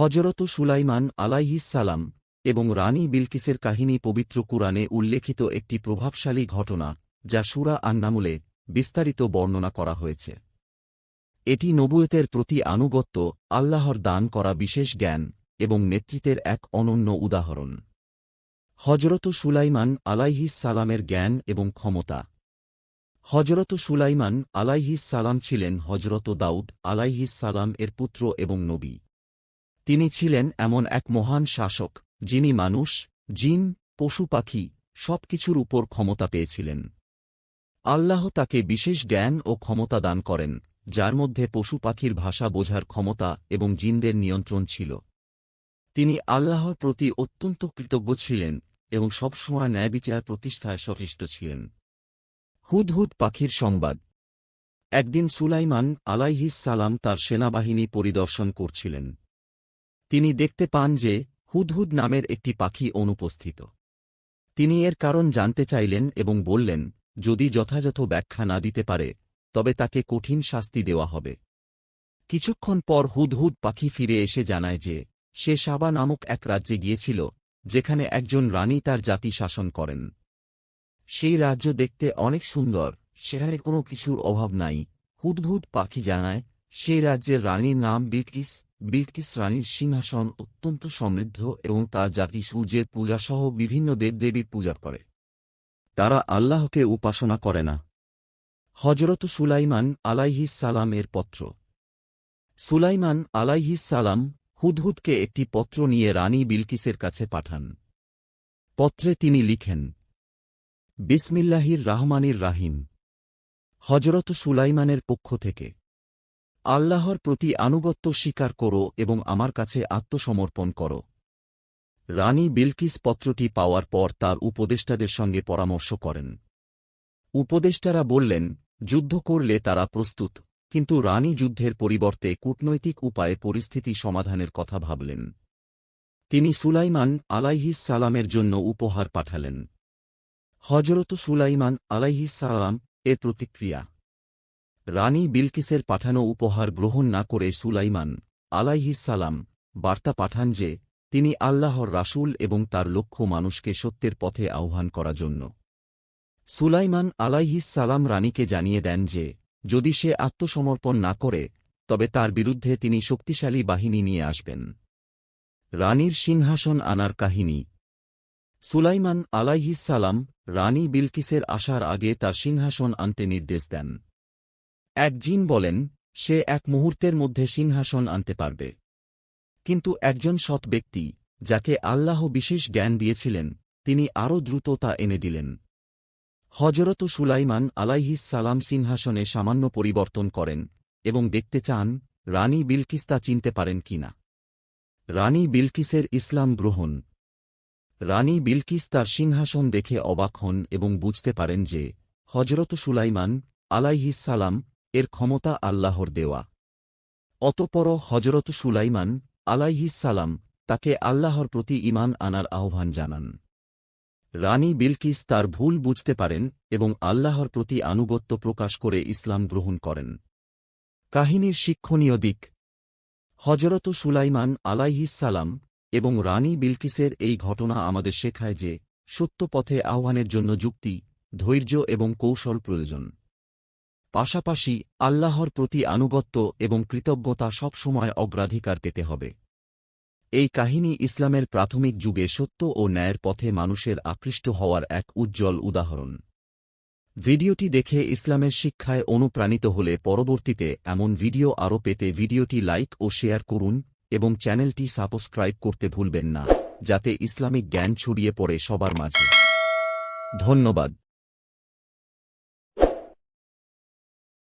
হজরত সুলাইমান আলাইহিসালাম এবং রানী বিলকিসের কাহিনী পবিত্র কুরআনে উল্লেখিত একটি প্রভাবশালী ঘটনা, যা সুরা আন্নামুলে বিস্তারিত বর্ণনা করা হয়েছে। এটি নবুয়েতের প্রতি আনুগত্য, আল্লাহর দান করা বিশেষ জ্ঞান এবং নেতৃত্বের এক অনন্য উদাহরণ। হজরত সুলাইমান সালামের জ্ঞান এবং ক্ষমতা। হজরত সুলাইমান সালাম ছিলেন হজরত দাউদ সালাম এর পুত্র এবং নবী। তিনি ছিলেন এমন এক মহান শাসক, যিনি মানুষ, জিন, পশু পাখি সব কিছুর উপর ক্ষমতা পেয়েছিলেন। আল্লাহ তাকে বিশেষ জ্ঞান ও ক্ষমতা দান করেন, যার মধ্যে পশু পাখির ভাষা বোঝার ক্ষমতা এবং জিনদের নিয়ন্ত্রণ ছিল। তিনি আল্লাহর প্রতি অত্যন্ত কৃতজ্ঞ ছিলেন এবং সবসময় ন্যায়বিচার প্রতিষ্ঠায় সচেষ্ট ছিলেন। হুদহুদ পাখির সংবাদ। একদিন সুলাইমান আলাইহিস সালাম তার সেনাবাহিনী পরিদর্শন করছিলেন। তিনি দেখতে পান যে হুদহুদ নামের একটি পাখি অনুপস্থিত। তিনি এর কারণ জানতে চাইলেন এবং বললেন, যদি যথাযথ ব্যাখ্যা না দিতে পারে, তবে তাকে কঠিন শাস্তি দেওয়া হবে। কিছুক্ষণ পর হুদহুদ পাখি ফিরে এসে জানায় যে, সে সাবা নামক এক রাজ্যে গিয়েছিল, যেখানে একজন রানী তার জাতি শাসন করেন। সেই রাজ্য দেখতে অনেক সুন্দর, সেখানে কোনো কিছুর অভাব নাই। হুদহুদ পাখি জানায় সেই রাজ্যের রানীর নাম বিলকিস বিলকিস রানীর সিংহাসন অত্যন্ত সমৃদ্ধ এবং তার জাতি সূর্যের পূজাসহ বিভিন্ন দেবদেবীর পূজা করে। তারা আল্লাহকে উপাসনা করে না। হজরত সুলাইমান আলাইহিস সালাম এর পত্র। সুলাইমান আলাইহিস সালাম হুদহুদকে একটি পত্র নিয়ে রানী বিলকিসের কাছে পাঠান। পত্রে তিনি লিখেন, বিসমিল্লাহির রাহমানির রাহিম। হজরত সুলাইমানের পক্ষ থেকে আল্লাহর প্রতি আনুগত্য স্বীকার করো এবং আমার কাছে আত্মসমর্পণ করো। রানী বিলকিস পত্রটি পাওয়ার পর তার উপদেষ্টাদের সঙ্গে পরামর্শ করেন। উপদেষ্টারা বললেন, যুদ্ধ করলে তারা প্রস্তুত। কিন্তু রানী যুদ্ধের পরিবর্তে কূটনৈতিক উপায়ে পরিস্থিতি সমাধানের কথা ভাবলেন। তিনি সুলাইমান আলাইহিস সালামের জন্য উপহার পাঠালেন। হজরত সুলাইমান আলাইহিস সালাম এর প্রতিক্রিয়া। রানী বিলকিসের পাঠানো উপহার গ্রহণ না করে সুলাইমান আলাইহিস সালাম বার্তা পাঠান যে, তিনি আল্লাহর রাসূল এবং তার লক্ষ্য মানুষকে সত্যের পথে আহ্বান করার জন্য। সুলাইমান আলাইহিস সালাম রানীকে জানিয়ে দেন যে, যদি সে আত্মসমর্পণ না করে, তবে তার বিরুদ্ধে তিনি শক্তিশালী বাহিনী নিয়ে আসবেন। রানীর সিংহাসন আনার কাহিনী। সুলাইমান আলাইহিস সালাম রানী বিলকিসের আসার আগে তার সিংহাসন আনতে নির্দেশ দেন। এক জিন বলেন, সে এক মুহূর্তের মধ্যে সিংহাসন আনতে পারবে। কিন্তু একজন সৎ ব্যক্তি, যাকে আল্লাহ বিশেষ জ্ঞান দিয়েছিলেন, তিনি আরও দ্রুত তা এনে দিলেন। হজরত সুলাইমান আলাইহিস সালাম সিংহাসনে সামান্য পরিবর্তন করেন এবং দেখতে চান, রানী বিলকিস তা চিনতে পারেন কিনা রানী বিলকিসের ইসলাম গ্রহণ। রানী বিলকিস তার সিংহাসন দেখে অবাক হন এবং বুঝতে পারেন যে হজরত সুলাইমান আলাইহিস সালাম এর ক্ষমতা আল্লাহর দেওয়া। অতপর হজরত সুলাইমান সালাম তাকে আল্লাহর প্রতি ইমান আনার আহ্বান জানান। রানী বিলকিস তার ভুল বুঝতে পারেন এবং আল্লাহর প্রতি আনুগত্য প্রকাশ করে ইসলাম গ্রহণ করেন। কাহিনীর শিক্ষণীয় দিক। হজরত সুলাইমান সালাম এবং রানী বিলকিসের এই ঘটনা আমাদের শেখায় যে, সত্য পথে আহ্বানের জন্য যুক্তি, ধৈর্য এবং কৌশল প্রয়োজন। পাশাপাশি আল্লাহর প্রতি আনুগত্য এবং কৃতজ্ঞতা সবসময় অগ্রাধিকার পেতে হবে। এই কাহিনী ইসলামের প্রাথমিক যুগে সত্য ও ন্যায়ের পথে মানুষের আকৃষ্ট হওয়ার এক উজ্জ্বল উদাহরণ। ভিডিওটি দেখে ইসলামের শিক্ষায় অনুপ্রাণিত হলে পরবর্তীতে এমন ভিডিও আরও পেতে ভিডিওটি লাইক ও শেয়ার করুন এবং চ্যানেলটি সাবস্ক্রাইব করতে ভুলবেন না, যাতে ইসলামিক জ্ঞান ছড়িয়ে পড়ে সবার মাঝে। ধন্যবাদ।